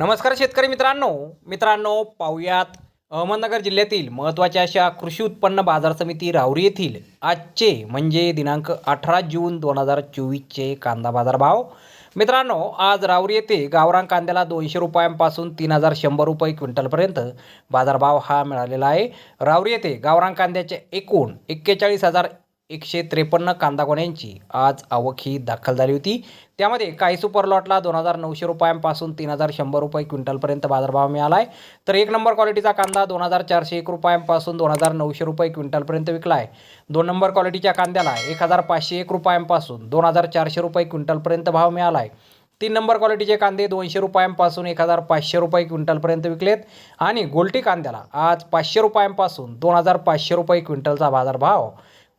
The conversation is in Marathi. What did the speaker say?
नमस्कार शेतकरी मित्रांनो. मित्रांनो पाहुयात अहमदनगर जिल्ह्यातील महत्त्वाच्या अशा कृषी उत्पन्न बाजार समिती राहुरी येथील आजचे म्हणजे दिनांक अठरा जून दोन हजार चोवीसचे कांदा बाजार भाव मित्रांनो आज राहुरी येथे गावरान कांद्याला दोनशे रुपयांपासून तीन हजार शंभर रुपये क्विंटलपर्यंत बाजारभाव हा मिळालेला आहे. राहुरी येथे गावरान कांद्याचे एकूण एक्केचाळीस हजार एकशे त्रेपन्न कांदा कोण्यांची आज आवक ही दाखल झाली होती. त्यामध्ये काही सुपर लॉटला दोन हजार नऊशे रुपयांपासून तीन हजार शंभर रुपये क्विंटलपर्यंत बाजारभाव मिळाला आहे तर एक नंबर क्वालिटीचा कांदा दोन हजार चारशे एक रुपयांपासून दोन हजार नऊशे रुपये क्विंटलपर्यंत विकला आहे दोन नंबर क्वालिटीच्या कांद्याला एक हजार पाचशे एक रुपयांपासून दोन हजार चारशे रुपये क्विंटलपर्यंत भाव मिळाला आहे तीन नंबर क्वालिटीचे कांदे दोनशे रुपयांपासून एक हजार पाचशे रुपये क्विंटलपर्यंत विकलेत. आणि गोल्टी कांद्याला आज पाचशे रुपयांपासून दोन हजार पाचशे रुपये क्विंटलचा बाजारभाव